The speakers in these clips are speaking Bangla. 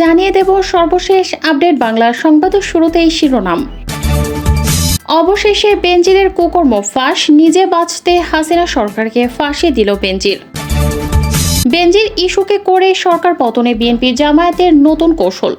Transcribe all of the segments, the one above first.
জানিয়ে দেব সর্বশেষ আপডেট বাংলার সংবাদের শুরুতেই শিরোনাম। অবশেষে বেঞ্জিরের কুকর্ম ফাঁস, নিজে বাঁচতে হাসিনা সরকারকে ফাঁসি দিল বেঞ্জির বেঞ্জির ইস্যুকে করে সরকার পতনে বিএনপি জামায়াতের নতুন কৌশল।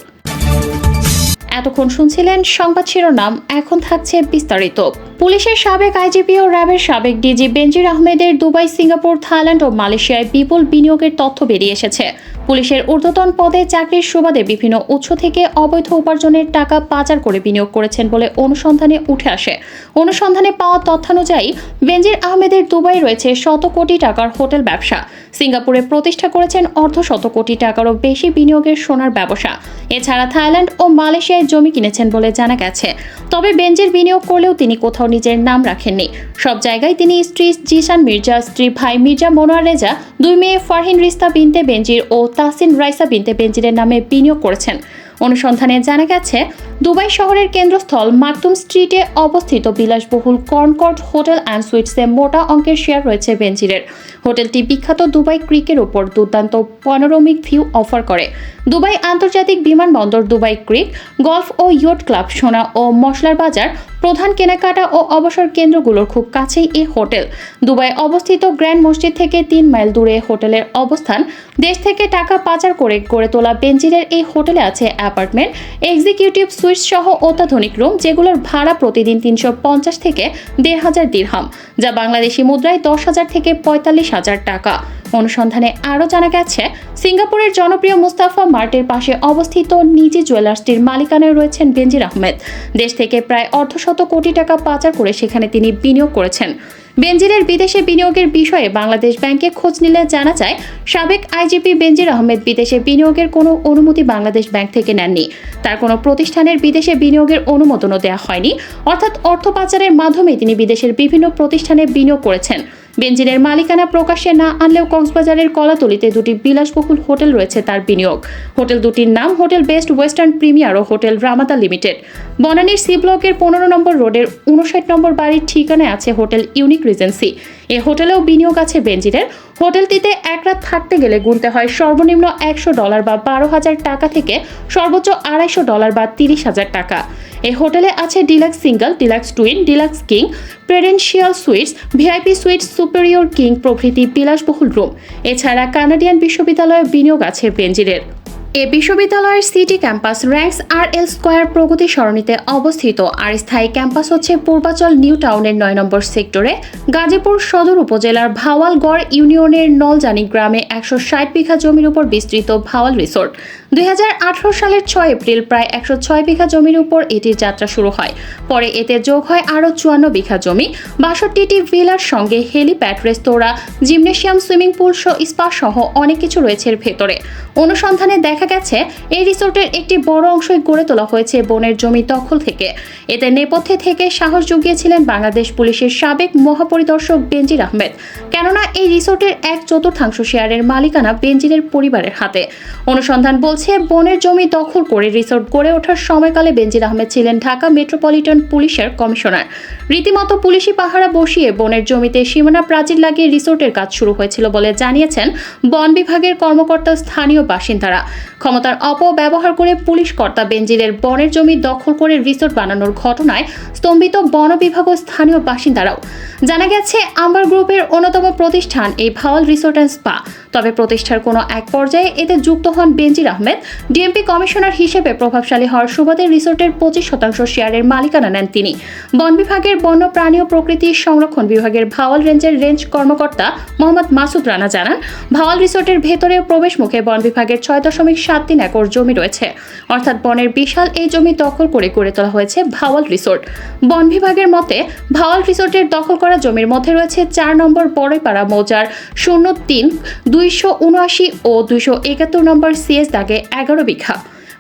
এতক্ষণ শুনছিলেন সংবাদ শিরোনাম, এখন থাকছে বিস্তারিত। পুলিশের সাবেক আইজিপি ও র্যাবের সাবেক ডিজি বেনজির আহমেদের দুবাই, সিঙ্গাপুর, থাইল্যান্ড ও মালয়েশিয়ায় বিপুল বিনিয়োগের তথ্য বেরিয়ে এসেছে। পুলিশের ঊর্ধ্বতন পদে চাকরির সুবাদে বিভিন্ন উৎস থেকে অবৈধ উপার্জনের টাকা পাচার করে বিনিয়োগ করেছেন বলে অনুসন্ধানে উঠে আসে। অনুসন্ধানে পাওয়া তথ্যানুযায়ী, বেনজির আহমেদের দুবাই রয়েছে শত কোটি টাকার হোটেল ব্যবসা। সিঙ্গাপুরে প্রতিষ্ঠা করেছেন অর্ধ শত কোটি টাকারও বেশি বিনিয়োগের সোনার ব্যবসা। এছাড়া থাইল্যান্ড ও মালয়েশিয়ায় জমি কিনেছেন বলে জানা গেছে। তবে বেঞ্জির বিনিয়োগ করলেও তিনি কোথাও নিজের নাম রাখেননি। সব জায়গায় তিনি স্ত্রী জিশান মির্জা, স্ত্রী ভাই মির্জা মনোয়ার রেজা, দুই মেয়ে ফারহিন রিস্তা বিনতে বেঞ্জির ও তাসিন রাইসা বিনতে বেঞ্জিরের নামে বিনিয়োগ করেছেন। অনুসন্ধানে জানা গেছে, দুবাই শহরের কেন্দ্রস্থল মাকতুম স্ট্রিটে অবস্থিত বিলাসবহুল কর্নকট হোটেল অ্যান্ড সুইটসে মোটা অঙ্কের শেয়ার রয়েছে বেঞ্জিরের হোটেলটি বিখ্যাত দুবাই ক্রিকের ওপর দুর্দান্ত পানোরমিক ভিউ অফার করে। দুবাই আন্তর্জাতিক বিমানবন্দর দুবাই ক্রিক, গলফ ও ইয়ট ক্লাব, সোনা ও মশলার বাজার, প্রধান কেনাকাটা ও অবসর কেন্দ্রগুলোর খুব কাছেই এ হোটেল। দুবাই অবস্থিত গ্র্যান্ড মসজিদ থেকে তিন মাইল দূরে হোটেলের অবস্থান। দেশ থেকে টাকা পাচার করে গড়ে তোলা বেঞ্জিরের এই হোটেলে আছে অ্যাপার্টমেন্ট, এক্সিকিউটিভ সুইটস সহ অত্যাধুনিক রুম, যেগুলোর ভাড়া প্রতিদিন তিনশো পঞ্চাশ থেকে দেড় হাজার দিরহাম, যা বাংলাদেশি মুদ্রায় দশ হাজার থেকে পঁয়তাল্লিশ হাজার টাকা। অনুসন্ধানে আরও জানা গেছে, সিঙ্গাপুরের জনপ্রিয় মুস্তাফা মার্টের পাশে অবস্থিত নিজি জুয়েলার্সটির মালিকানায় রয়েছেন বেনজির আহমেদ। দেশ থেকে প্রায় অর্ধশত কোটি টাকা পাচার করে সেখানে তিনি বিনিয়োগ করেছেন। বেনজিরের বিদেশে বিনিয়োগের বিষয়ে বাংলাদেশ ব্যাংকে খোঁজ নিলে জানা যায়, সাবেক আইজিপি বেনজির আহমেদ বিদেশে বিনিয়োগের কোনো অনুমতি বাংলাদেশ ব্যাংক থেকে নেননি। তার কোনো প্রতিষ্ঠানের বিদেশে বিনিয়োগের অনুমোদনও দেওয়া হয়নি। অর্থাৎ অর্থ পাচারের মাধ্যমে তিনি বিদেশের বিভিন্ন প্রতিষ্ঠানে বিনিয়োগ করেছেন। বেঞ্জিনের মালিকানা প্রকাশ্যে না আনলেও কক্সবাজারের কলাতলিতে দুটি বিলাসবহুল হোটেল রয়েছে তার বিনিয়োগ। হোটেল দুটির নাম হোটেল বেস্ট ওয়েস্টার্ন প্রিমিয়ার ও হোটেল রামাদা লিমিটেড। বনানীর সি ব্লকের পনেরো নম্বর রোডের উনষাট নম্বর বাড়ির ঠিকানায় আছে হোটেল ইউনিক রিজেন্সি। এ হোটেলেও বিনিয়োগ আছে বেঞ্জিরের। হোটেলটিতে এক রাত থাকতে গেলে গুনতে হয় সর্বনিম্ন একশো ডলার বা বারো হাজার টাকা থেকে সর্বোচ্চ আড়াইশো ডলার বা তিরিশ হাজার টাকা। এই হোটেলে আছে deluxe single, deluxe twin, deluxe king presidential suites, VIP suites, superior king প্রভৃতি বিলাসবহুল রুম। এছাড়া কানাডিয়ান বিশ্ববিদ্যালয়ে বিনিয়োগ আছে বেঞ্জিরের। এ বিশ্ববিদ্যালয়ের city campus Rangs R L square প্রগতি সরণিতে অবস্থিত আর স্থায়ী ক্যাম্পাস হচ্ছে পূর্বাচল নিউ টাউনের নয় নম্বর সেক্টরে। গাজীপুর সদর উপজেলার ভাওয়ালগড় ইউনিয়নের নলজানি গ্রামে একশো ষাট বিঘা জমির উপর বিস্তৃত ভাওয়াল রিসোর্ট। দুই হাজার আঠারো সালের ছয় এপ্রিল প্রায় একশো ছয় বিঘা জমির উপর এটির যাত্রা শুরু হয়। পরে এতে যোগ হয় আরও চুয়ান্ন বিঘা জমি। বাষট্টিটি ভিলার সঙ্গে হেলিপ্যাড রেস্তোরাঁ, জিমনেশিয়াম, সুইমিং পুল সহ স্পা সহ অনেক কিছু রয়েছে এর ভেতরে। অনুসন্ধানে দেখা গেছে, এই রিসোর্টের একটি বড় অংশই গড়ে তোলা হয়েছে বনের জমি দখল থেকে। এতে নেপথ্যে থেকে সাহস জুগিয়েছিলেন বাংলাদেশ পুলিশের সাবেক মহাপরিদর্শক বেনজির আহমেদ। কেননা, এই রিসোর্টের এক চতুর্থাংশ শেয়ারের মালিকানা বেনজিরের পরিবারের হাতে। অনুসন্ধান বলছে, বনের জমি দখল করে রিসোর্ট গড়ে ওঠার সময়কালে বেনজির আহমেদ ছিলেন ঢাকা মেট্রোপলিটন পুলিশের কমিশনার। রীতিমতো পুলিশি পাহারা বসিয়ে বনের জমিতে সীমানা প্রাচীর লাগিয়ে রিসোর্টের কাজ শুরু হয়েছিল বলে জানিয়েছেন বন বিভাগের কর্মকর্তা স্থানীয় বাসিন্দারা। ক্ষমতার অপব্যবহার করে পুলিশ কর্তা বেঞ্জিলের বনের জমি দখল করে রিসোর্ট বানানোর ঘটনায় স্তম্ভিত বন বিভাগ ও স্থানীয় বাসিন্দারাও। জানা গেছে, আম্বার গ্রুপের অন্যতম প্রতিষ্ঠান এই ভাওয়াল রিসোর্ট অ্যান্ড স্পা। তবে প্রতিষ্ঠার কোনো এক পর্যায়ে এতে যুক্ত হন বেনজির আহমেদ। ডিএমপি কমিশনার হিসেবে প্রভাবশালী হওয়ার সুবাদে রিসোর্টের পঁচিশ শতাংশ শেয়ারের মালিকানা নেন তিনি। বন বিভাগের বন্য প্রাণী ও প্রকৃতি সংরক্ষণ বিভাগের ভাওয়াল রেঞ্জের রেঞ্জ কর্মকর্তা মোহাম্মদ মাসুদ রানা জানান, ভাওয়াল রিসোর্টের ভেতরে প্রবেশ মুখে বন বিভাগের ছয় দশমিক সাত তিন একর জমি রয়েছে। অর্থাৎ বনের বিশাল এই জমি দখল করে গড়ে তোলা হয়েছে ভাওয়াল রিসোর্ট। বন বিভাগের মতে, ভাওয়াল রিসোর্টের দখল করা জমির মধ্যে রয়েছে চার নম্বর বড়ইপাড়া মৌজার শূন্য তিন দুইশো উনআশি ও দুইশো একাত্তর নম্বর সিএস দাগে এগারো বিঘা।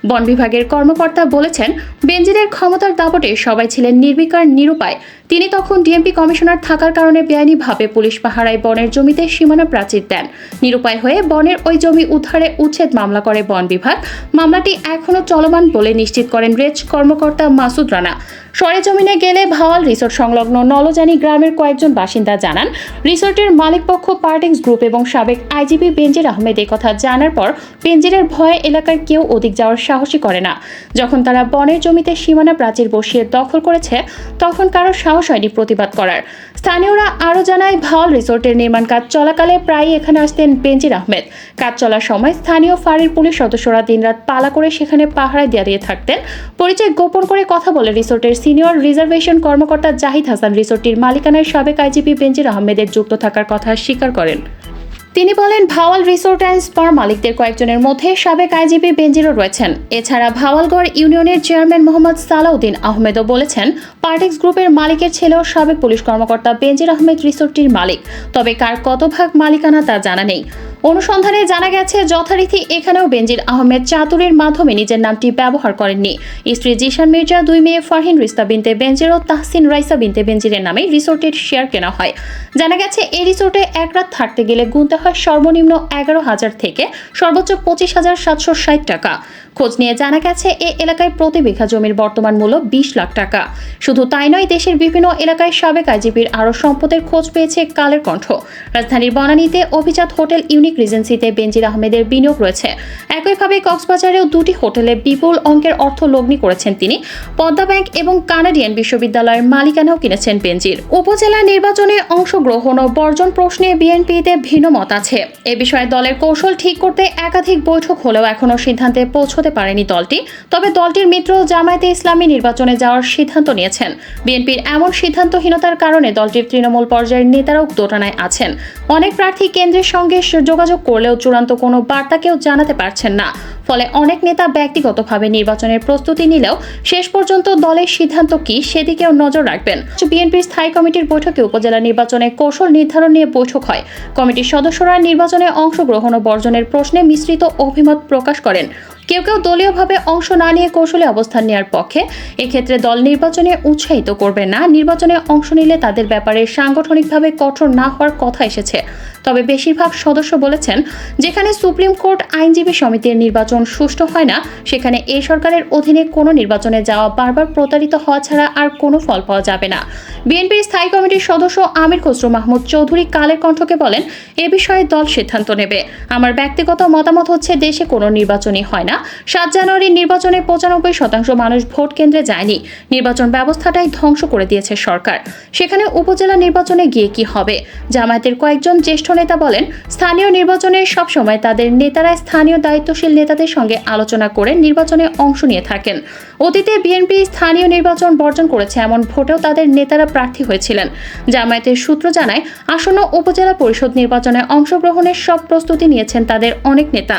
বন বিভাগের কর্মকর্তা বলেছেন বেঞ্জিরের ক্ষমতার দাপটে সবাই ছিলেন নির্বিকার নিরুপায়। তিনি তখন ডিএমপি কমিশনার থাকার কারণে বেআইনিভাবে পুলিশ পাহারায় বনের জমিতে সীমানা প্রাচীর দেন। নিরুপায় হয়ে বনের ওই জমি উদ্ধারে উচ্ছেদ মামলা করে বন বিভাগ। মামলাটি এখনও চলমান বলে নিশ্চিত করেন রেজ কর্মকর্তা মাসুদ রানা। সরেজমিনে গেলে ভাওয়াল রিসোর্ট সংলগ্ন নলজানি গ্রামের কয়েকজন বাসিন্দা জানান, রিসোর্টের মালিকপক্ষ পার্টিংস গ্রুপ এবং সাবেক আইজিপি বেনজির আহমেদ কথা জানার পর বেনজিরের ভয়ে এলাকার কেউ অধিক যাওয়ার সাহসই করে না। যখন তারা বনের জমিতে সীমানা প্রাচীর বসিয়ে দখল করেছে, তখন কারও সাহস হয়নি প্রতিবাদ করার। স্থানীয়রা আরও জানায়, ভাওয়াল রিসোর্টের নির্মাণ কাজ চলাকালে প্রায়ই এখানে আসতেন বেঞ্জির আহমেদ। কাজ চলার সময় স্থানীয় ফাঁড়ির পুলিশ সদস্যরা দিনরাত পালা করে সেখানে পাহারায় দাঁড়িয়ে থাকতেন। পরিচয় গোপন করে কথা বলে রিসোর্টের সিনিয়র রিজার্ভেশন কর্মকর্তা জাহিদ হাসান রিসোর্টটির মালিকানায় সাবেক আইজিপি বেনজির আহমেদের যুক্ত থাকার কথা স্বীকার করেন। তিনি বলেন, ভাওয়াল রিসোর্ট অ্যান্ড স্পার মালিকদের কয়েকজনের মধ্যে সাবেক আইজিপি বেনজিরও রয়েছেন। এছাড়া ভাওয়ালগড় ইউনিয়নের চেয়ারম্যান মোহাম্মদ সালাউদ্দিন আহমেদও বলেছেন, পার্টিক্স গ্রুপের মালিকের ছেলেও সাবেক পুলিশ কর্মকর্তা বেনজির আহমেদ রিসোর্টটির মালিক। তবে কার কত ভাগ মালিকানা তা জানা নেই। অনুসন্ধানে জানা গেছে, যথারীতি এখানেও বেনজির আহমেদ চাতুরের মাধ্যমে নিজের নামটি ব্যবহার করেননি। স্ত্রী জিশান মির্জা, দুই মেয়ে ফারহিন রিস্তা বিনতে বেনজির ও তাহসিন রাইসা বিনতে বেনজিরের নামে রিসোর্টের শেয়ার কেনা হয়। জানা গেছে, এই রিসোর্টে এক রাত থাকতে গেলে গুনতে হয় সর্বনিম্ন এগারো হাজার থেকে সর্বোচ্চ পঁচিশ হাজার সাতশো ষাট টাকা। খোঁজ নিয়ে জানা গেছে, এ এলাকায় প্রতি বিঘা জমির বর্তমান মূল্য বিশ লাখ টাকা। শুধু তাই নয়, দেশের বিভিন্ন এলাকায় সাবেক আইজিপির আরও সম্পদের খোঁজ পেয়েছে কালের কণ্ঠ। রাজধানীর বনানীতে অভিজাত হোটেল ইউনিক রিজেন্সিতে বেনজির আহমেদের বিনিয়োগ রয়েছে। একইভাবে কক্সবাজারেও দুটি হোটেলে বিপুল অঙ্কের অর্থ লগ্নি করেছেন তিনি। পদ্মা ব্যাংক এবং কানাডিয়ান বিশ্ববিদ্যালয়ের মালিকানাও কিনেছেন বেনজির। উপজেলা নির্বাচনে অংশগ্রহণ ও বর্জন প্রশ্নে বিএনপিতে ভিন্ন মত আছে। এ বিষয়ে দলের কৌশল ঠিক করতে একাধিক বৈঠক হলেও এখনও সিদ্ধান্তে পৌঁছতে পারেনি দলটি। তবে দলটির মিত্র জামায়াতে ইসলামী নির্বাচনে যাওয়ার সিদ্ধান্ত নিয়েছেন। বিএনপির এমন সিদ্ধান্তহীনতার কারণে দলটির তৃণমূল পর্যায়ের নেতারাও দোটানায় আছেন। অনেক প্রার্থী কেন্দ্রের সঙ্গে যোগাযোগ করলেও চূড়ান্ত কোনো বার্তা কেউ জানাতে পারছেন না। ফলে অনেক নেতা ব্যক্তিগতভাবে নির্বাচনের প্রস্তুতি নিলেও শেষ পর্যন্ত দলের সিদ্ধান্ত কি সেদিকেও নজর রাখবেন। বিএনপির স্থায়ী কমিটির বৈঠকে উপজেলা নির্বাচনে কৌশল নির্ধারণ নিয়ে বৈঠক হয়। কমিটির সদস্যরা নির্বাচনে অংশগ্রহণ ও বর্জনের প্রশ্নে মিশ্রিত অভিমত প্রকাশ করেন। কেউ কেউ দলীয়ভাবে অংশ না নিয়ে কৌশলে অবস্থান নেওয়ার পক্ষে। এক্ষেত্রে দল নির্বাচনে উৎসাহিত করবে না, নির্বাচনে অংশ নিলে তাদের ব্যাপারে সাংগঠনিকভাবে কঠোর না হওয়ার কথা এসেছে। তবে বেশিরভাগ সদস্য বলেছেন, যেখানে সুপ্রিম কোর্ট আইনজীবী সমিতির নির্বাচন সুষ্ঠু হয় না, সেখানে এই সরকারের অধীনে কোনো নির্বাচনে যাওয়া বারবার প্রতারিত হওয়া ছাড়া আর কোনো ফল পাওয়া যাবে না। বিএনপির স্থায়ী কমিটির সদস্য আমির খসরু মাহমুদ চৌধুরী কালের কণ্ঠকে বলেন, এ বিষয়ে দল সিদ্ধান্ত নেবে। আমার ব্যক্তিগত মতামত হচ্ছে, দেশে কোনো নির্বাচনই হয় না। সাত জানুয়ারির নির্বাচনে পঁচানব্বই শতাংশ মানুষ ভোট কেন্দ্রে যায়নি। নির্বাচন ব্যবস্থাটাই ধ্বংস করে দিয়েছে সরকার। সেখানে উপজেলা নির্বাচনে গিয়ে কি হবে? জামায়াতের কয়েকজন জ্যেষ্ঠ নেতা বলেন, স্থানীয় নির্বাচনে সবসময় তাদের নেতারা স্থানীয় দায়িত্বশীল নেতাদের সঙ্গে আলোচনা করে নির্বাচনে অংশ নিয়ে থাকেন। অতীতে বিএনপি স্থানীয় নির্বাচন বর্জন করেছে এমন ভোটেও তাদের নেতারা প্রার্থী হয়েছিলেন। জামায়াতের সূত্র জানায়, আসন্ন উপজেলা পরিষদ নির্বাচনে অংশগ্রহণের সব প্রস্তুতি নিয়েছেন তাদের অনেক নেতা।